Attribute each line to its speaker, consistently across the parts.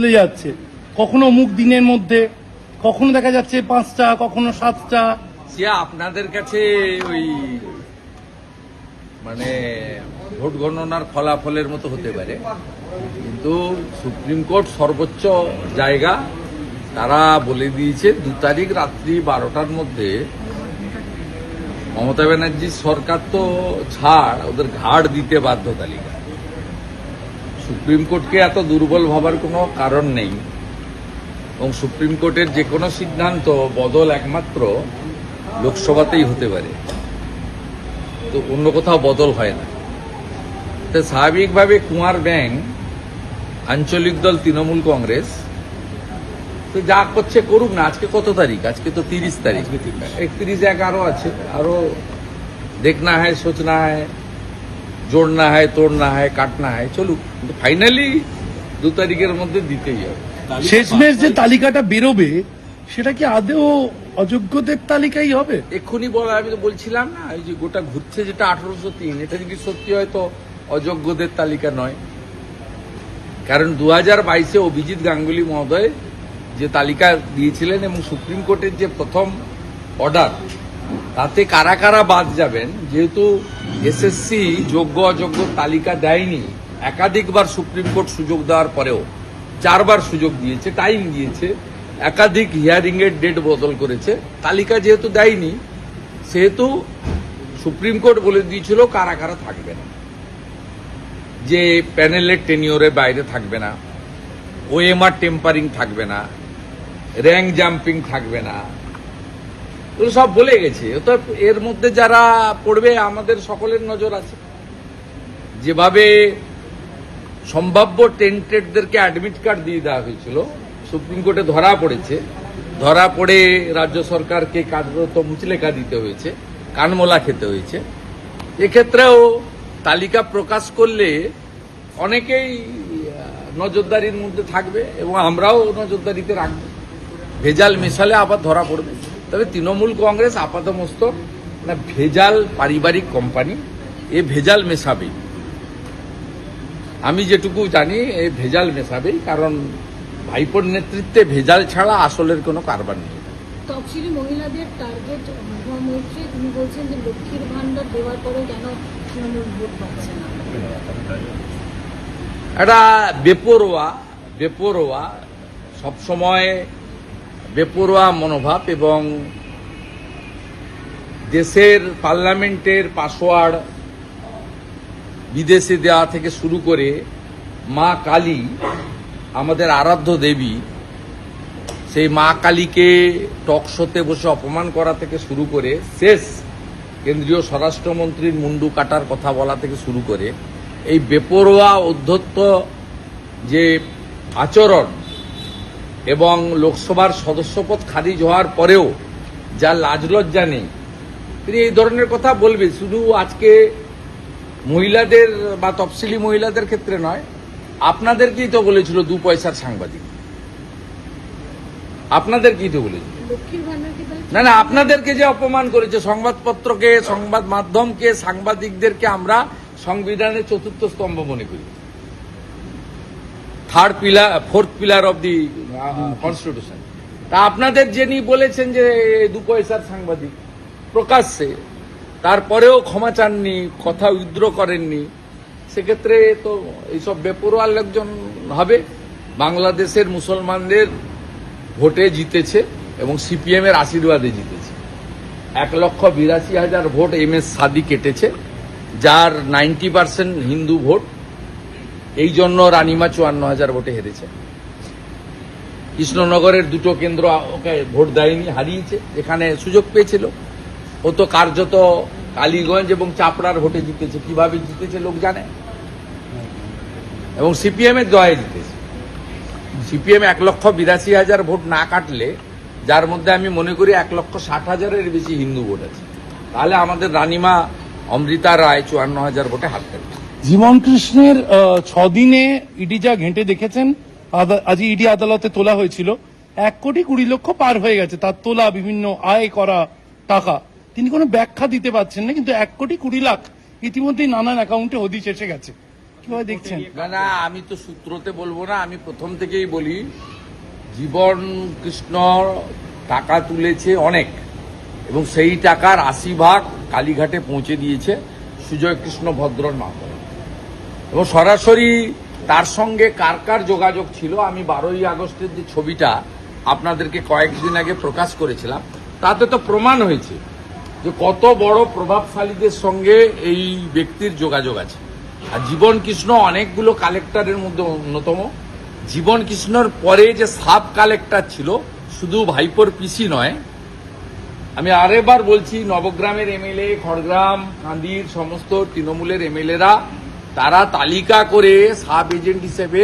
Speaker 1: চলে যাচ্ছে। কখনো মুখ দিনের মধ্যে, কখনো দেখা যাচ্ছে পাঁচটা, কখনো সাতটা।
Speaker 2: সে আপনাদের কাছে ওই মানে ভোট গণনার ফলাফলের মতো হতে পারে। কিন্তু সুপ্রিম কোর্ট সর্বোচ্চ জায়গা, তারা বলে দিয়েছে দু তারিখ রাত্রি বারোটার মধ্যে মমতা ব্যানার্জির সরকার তো ছাড়, ওদের ঘাড় দিতে বাধ্য তালিকা। সুপ্রিম কোর্টকে এত দুর্বল ভাবার কোনো কারণ নেই। এবং সুপ্রিম কোর্টের যে কোনো সিদ্ধান্ত বদল একমাত্র লোকসভাতেই হতে পারে। তো অন্য কোথাও বদল হয় না। তো স্বাভাবিকভাবে কুমার ব্যাং আঞ্চলিক দল তৃণমূল কংগ্রেস তো যা করছে করুক না আজকে কত তারিখ? আজকে তো তিরিশ তারিখ। একত্রিশ এক আরও আছে। আরও দেখনা হয় সোচনা হয় জোড়না হয় তোড়না হয় কাটনা হয় চলুক। কিন্তু ফাইনালি দু তারিখের মধ্যে দিতেই হবে।
Speaker 1: শেষমেশ যে তালিকাটা বেরোবে সেটা কি আদেও অযোগ্যদের তালিকাই হবে?
Speaker 2: এক্ষুনি বলা আমি তো বলছিলাম না এই যে গোটা ঘুরছে যেটা আঠারোশো তিন এটা যদি সত্যি হয় তো অযোগ্যদের তালিকা নয়। কারণ দু হাজার বাইশে অভিজিৎ গাঙ্গুলি মহোদয় যে তালিকা দিয়েছিলেন এবং সুপ্রিম কোর্টের যে প্রথম অর্ডার তাতে কারা কারা বাদ যাবেন? যেহেতু এসএসসি যোগ্য অযোগ্য তালিকা দেয়নি, একাধিকবার সুপ্রিম কোর্ট সুযোগ দেওয়ার পরেও চারবার সুযোগ দিয়েছে, টাইম দিয়েছে, একাধিক হিয়ারিং এর ডেট বদল করেছে, তালিকা যেহেতু দেয়নি, সেহেতু সুপ্রিম কোর্ট বলে দিয়েছিল কারা কারা থাকবে না। যে প্যানেলের টেনিওরে বাইরে থাকবে না, ওএমআর টেম্পারিং থাকবে না, র্যাঙ্ক জাম্পিং থাকবে না এগুলো সব বলে গেছে। তো এর মধ্যে যারা পড়বে, আমাদের সকলের নজর আছে। যেভাবে সম্ভাব্য টেন্টেডদেরকে অ্যাডমিট কার্ড দিয়ে দেওয়া হয়েছিল, সুপ্রিম কোর্টে ধরা পড়েছে। ধরা পড়ে রাজ্য সরকারকে কার্যরত মুচলেখা দিতে হয়েছে, কানমোলা খেতে হয়েছে। এক্ষেত্রেও তালিকা প্রকাশ করলে অনেকেই নজরদারির মধ্যে থাকবে এবং আমরাও নজরদারিতে রাখব। ভেজাল মেশালে আবার ধরা পড়বে। তবে তৃণমূল কংগ্রেস আপাতমস্তক না ভেজাল পারিবারিক কোম্পানি এ ভেজাল মেশাবেই। আমি যেটুকু জানি এ ভেজাল মেশাবেই কারণ ভাইপোর নেতৃত্বে ভেজাল ছাড়া আসলের কোনো কারবার নেই।
Speaker 3: তফসিলি মহিলাদের টার্গেট মৈত্রী তিনি বলছেন যে লক্ষ্মীর ভান্ডার দেওয়ার পরেও কেন তৃণমূল ভোট পাচ্ছে না।
Speaker 2: একটা বেপরোয়া বেপরোয়া সবসময় বেপরোয়া মনোভাব এবং দেশের পার্লামেন্টের পাসওয়ার্ড বিদেশে দেওয়া থেকে শুরু করে মা কালী, আমাদের আরাধ্য দেবী, সেই মা কালীকে টক শোতে বসে অপমান করা থেকে শুরু করে শেষ কেন্দ্রীয় স্বরাষ্ট্রমন্ত্রীর মুন্ডু কাটার কথা বলা থেকে শুরু করে এই বেপরোয়া অধ্যত্ত যে আচরণ এবং লোকসভার সদস্যপদ খারিজ হওয়ার পরেও যা লাজলজ্জা নেই। তিনি এই ধরনের কথা বলবে শুধু আজকে মহিলাদের বা তফসিলি মহিলাদের ক্ষেত্রে নয় আপনাদেরকেই তো বলেছিল দু পয়সার সাংবাদিক। আপনাদেরকেই তো বলেছিল। না না আপনাদেরকে যে অপমান করেছে সংবাদপত্রকে সংবাদ মাধ্যমকে সাংবাদিকদেরকে আমরা সংবিধানের চতুর্থ স্তম্ভ মনে করি। Third pillar fourth pillar of the constitution তা আপনাদের যিনি বলেছেন যে দু পয়সার সাংবাদিক প্রকাশ্যে তারপরেও ক্ষমা চাননি কথা উইথড্র করেননি সেক্ষেত্রে তো এইসব বেপরোয়া লোকজন হবে। বাংলাদেশের মুসলমানদের ভোটে জিতেছে এবং সিপিএম এর আশীর্বাদে জিতেছে। এক লক্ষ বিরাশি হাজার ভোট এম এস সাদি কেটেছে যার নাইনটি পার্সেন্ট হিন্দু ভোট। এই জন্য রানিমা চুয়ান্ন হাজার ভোটে হেরেছে। কৃষ্ণনগরের দুটো কেন্দ্র ওকে ভোট দেয়নি, হারিয়েছে, এখানে সুযোগ পেয়েছিল। ও তো কার্যত কালীগঞ্জ এবং চাপড়ার ভোটে জিতেছে, কীভাবে জিতেছে লোক জানে? এবং সিপিএম এর জয়ে জিতেছে সিপিএম এক লক্ষ বিরাশি হাজার ভোট না কাটলে, যার মধ্যে আমি মনে করি এক লক্ষ ষাট হাজারের বেশি হিন্দু ভোট আছে। তাহলে আমাদের রানিমা অমৃতা রায় চুয়ান্ন হাজার ভোটে কাটবে
Speaker 1: জীবন কৃষ্ণের ছদিনে ইডি যা ঘেঁটে দেখেছেন আজ ইডি আদালতে তোলা হয়েছিল, এক কোটি কুড়ি লক্ষ পার হয়ে গেছে তার তোলা, বিভিন্ন আয় করা টাকা। তিনি কোনো ব্যাখ্যা দিতে পারছেন না, কিন্তু এক কোটি কুড়ি লাখ ইতিমধ্যেই নানান অ্যাকাউন্টে হদিশ এসে গেছে। কীভাবে দেখছেন?
Speaker 2: না আমি তো সূত্রতে বলব না, আমি প্রথম থেকেই বলি, জীবন কৃষ্ণ টাকা তুলেছে অনেক, এবং সেই টাকার আশি ভাগ কালীঘাটে পৌঁছে দিয়েছে সুজয় কৃষ্ণ ভদ্রর মাধ্যমে এবং সরাসরি তার সঙ্গে কার কার যোগাযোগ ছিল, আমি বারোই আগস্টের যে ছবিটা আপনাদেরকে কয়েকদিন আগে প্রকাশ করেছিলাম, তাতে তো প্রমাণ হয়েছে যে কত বড় প্রভাবশালীদের সঙ্গে এই ব্যক্তির যোগাযোগ আছে। আর জীবন কৃষ্ণ অনেকগুলো কালেক্টরের মধ্যে অন্যতম। জীবন কৃষ্ণর পরে যে সাব কালেক্টর ছিল, শুধু ভাইপোর পিসি নয়, আমি আরেকবার বলছি, নবগ্রামের এমএলএ, খড়গ্রাম, কান্দির, সমস্ত তৃণমূলের এমএলএরা তারা তালিকা করে সাব এজেন্ট হিসেবে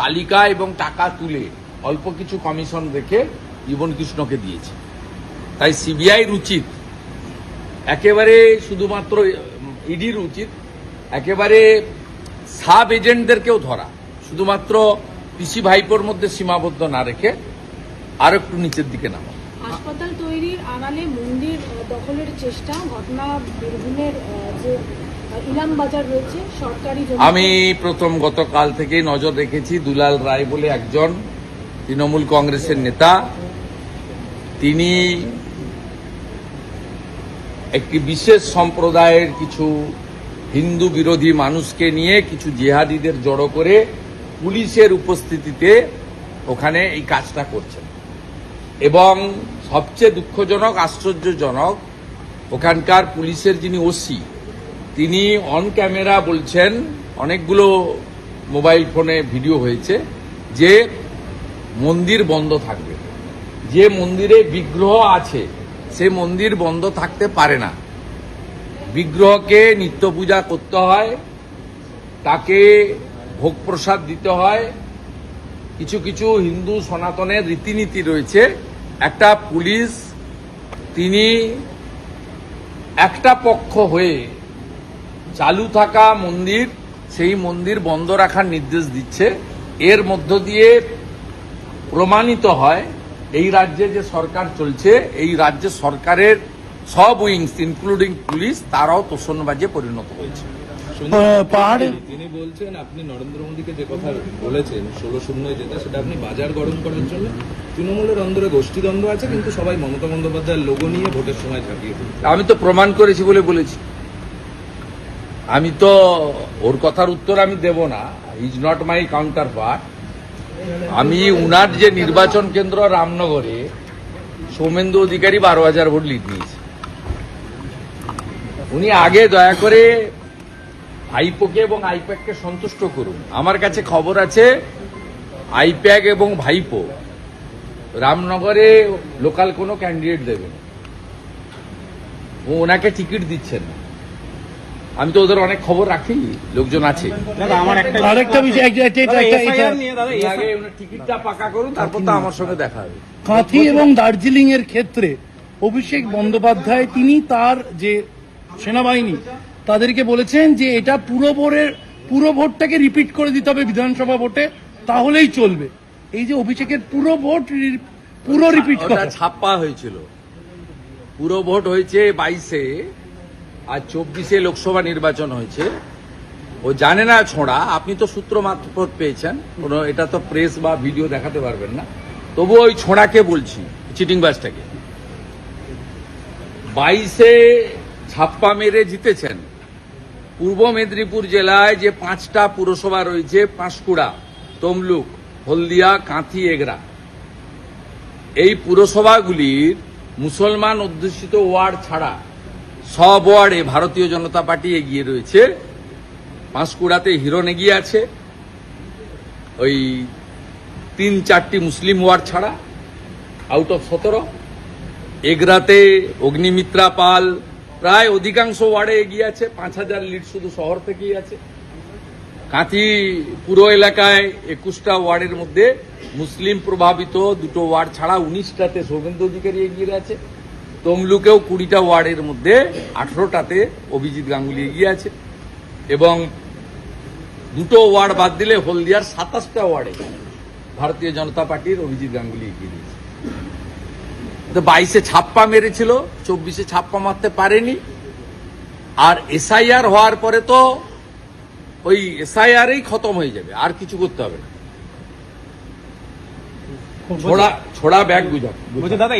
Speaker 2: তালিকা এবং টাকা তুলে অল্প কিছু কমিশন রেখে জীবন কৃষ্ণকে দিয়েছে। তাই সিবিআইর উচিত একেবারে শুধুমাত্র ইডির উচিত একেবারে সাব এজেন্টদেরকেও ধরা, শুধুমাত্র পিসি ভাইপোর মধ্যে সীমাবদ্ধ না রেখে আর একটু নিচের দিকে নামা।
Speaker 3: হাসপাতাল তৈরির আড়ালে মন্দির দখলের চেষ্টা, ঘটনা বীরভূমের যে
Speaker 2: আমি প্রথম গতকাল থেকেই নজর রেখেছি দুলাল রায় বলে একজন তৃণমূল কংগ্রেসের নেতা। তিনি একটি বিশেষ সম্প্রদায়ের কিছু হিন্দু বিরোধী মানুষকে নিয়ে কিছু জেহাদিদের জড়ো করে পুলিশের উপস্থিতিতে ওখানে এই কাজটা করছেন। এবং সবচেয়ে দুঃখজনক, আশ্চর্যজনক, ওখানকার পুলিশের যিনি ওসি তিনি অন ক্যামেরা বলছেন, অনেকগুলো মোবাইল ফোনে ভিডিও হয়েছে, যে মন্দির বন্ধ থাকবে। যে মন্দিরে বিগ্রহ আছে, সে মন্দির বন্ধ থাকতে পারে না। বিগ্রহকে নিত্য পূজা করতে হয়, তাকে ভোগ প্রসাদ দিতে হয়। কিছু কিছু হিন্দু সনাতনের রীতিনীতি রয়েছে। একটা পুলিশ, তিনি একটা পক্ষ হয়ে চালু থাকা মন্দির সেই মন্দির বন্ধ রাখার নির্দেশ দিচ্ছে। এর মধ্য দিয়ে প্রমাণিত হয় এই রাজ্যে যে সরকার চলছে এই রাজ্যে সরকারের সব উইংস ইনক্লুডিং পুলিশ তারাও তোষণবাজে পরিণত হয়েছে।
Speaker 1: পাহাড়ে-
Speaker 4: তিনি বলছেন আপনি নরেন্দ্র মোদীকে যে কথা বলেছেন ষোলো শূন্য যেটা সেটা আপনি বাজার গরম করার জন্য। তৃণমূলের অন্দরে গোষ্ঠীদ্বন্দ্ব আছে কিন্তু সবাই মমতা বন্দ্যোপাধ্যায়ের লোগো নিয়ে ভোটের সময় ঝাঁপিয়ে
Speaker 2: আমি তো প্রমাণ করেছি বলে বলেছি। আমি তো, ওর কথার উত্তর আমি দেব না। Is not my counterpart আমি উনার যে নির্বাচন কেন্দ্র রামনগরে, সৌমেন্দু অধিকারী বারো হাজার ভোট লিড নিয়েছে। উনি আগে দয়া করে আইপোকে এবং আইপ্যাককে সন্তুষ্ট করুন। আমার কাছে খবর আছে, আইপ্যাক এবং ভাইপো রামনগরে লোকাল কোনো ক্যান্ডিডেট দেবে না। ও ওনাকে টিকিট দিচ্ছেন না। আমি তো ওদের অনেক খবর রাখি লোকজন আছে।
Speaker 1: আরেকটা বিষয় একটা- এটা- এটা- এটা- এটা-
Speaker 2: উনি আগে ওনার টিকিটটা পাকা করুন তারপর তো আমার সঙ্গে দেখা হবে।
Speaker 1: কাঁথি এবং দার্জিলিং এর ক্ষেত্রে অভিষেক বন্দ্যোপাধ্যায় তিনি তার যে সেনাবাহিনী তাদেরকে বলেছেন যে এটা পুরো ভোটের পুরো ভোটটাকে রিপিট করে দিতে হবে বিধানসভা ভোটে তাহলেই চলবে। এই যে অভিষেকের পুরো ভোট পুরো রিপিট করা।
Speaker 2: ছাপ্পা হয়েছিল। পুরো ভোট হয়েছে বাইশে আর চব্বিশে লোকসভা নির্বাচন হয়েছে। ও জানে না ছোঁড়া, আপনি তো সূত্র মারফত পেয়েছেন। কোনো, এটা তো প্রেস বা ভিডিও দেখাতে পারবেন না। তবু ওই ছোঁড়াকে বলছি, চিটিং বাসটাকে বাইশে ছাপ্পা মেরে জিতেছেন। পূর্ব মেদিনীপুর জেলায় যে পাঁচটা পুরসভা রয়েছে, পাঁশকুড়া, তমলুক, হলদিয়া, কাঁথি, এগরা। এই পুরসভাগুলির মুসলমান অধ্যুষিত ওয়ার্ড ছাড়া সব ওয়ার্ডে ভারতীয় জনতা পার্টি এগিয়ে রয়েছে। পাঁশকুড়াতে হিরণ এগিয়ে আছে। ওই তিন চারটি মুসলিম ওয়ার্ড ছাড়া আউট অফ সতেরো। এগরাতে অগ্নিমিত্রা পাল প্রায় অধিকাংশ ওয়ার্ডে এগিয়ে আছে। পাঁচ হাজার লিড শুধু শহর থেকেই আছে। কাঁথি পুরো এলাকায় একুশটা ওয়ার্ডের মধ্যে মুসলিম প্রভাবিত দুটো ওয়ার্ড ছাড়া উনিশটাতে সৌমেন্দ্র অধিকারী এগিয়ে আছে তমলুকেও কুড়িটা ওয়ার্ডের মধ্যে আঠেরোটাতে অভিজিৎ গাঙ্গুলি এগিয়ে আছে। এবং দুটো ওয়ার্ড বাদ দিলে হলদিয়ার সাতাশটা ওয়ার্ডে ভারতীয় জনতা পার্টির অভিজিৎ গাঙ্গুলি এগিয়ে দিয়েছে। তো বাইশে ছাপ্পা মেরেছিল চব্বিশে ছাপ্পা মারতে পারেনি। আর এসআইআর হওয়ার পরে তো ওই এসআইআরই খতম হয়ে যাবে আর কিছু করতে হবে না। ছোড়া ছোড়া ব্যাগ বুঝা
Speaker 5: দাদা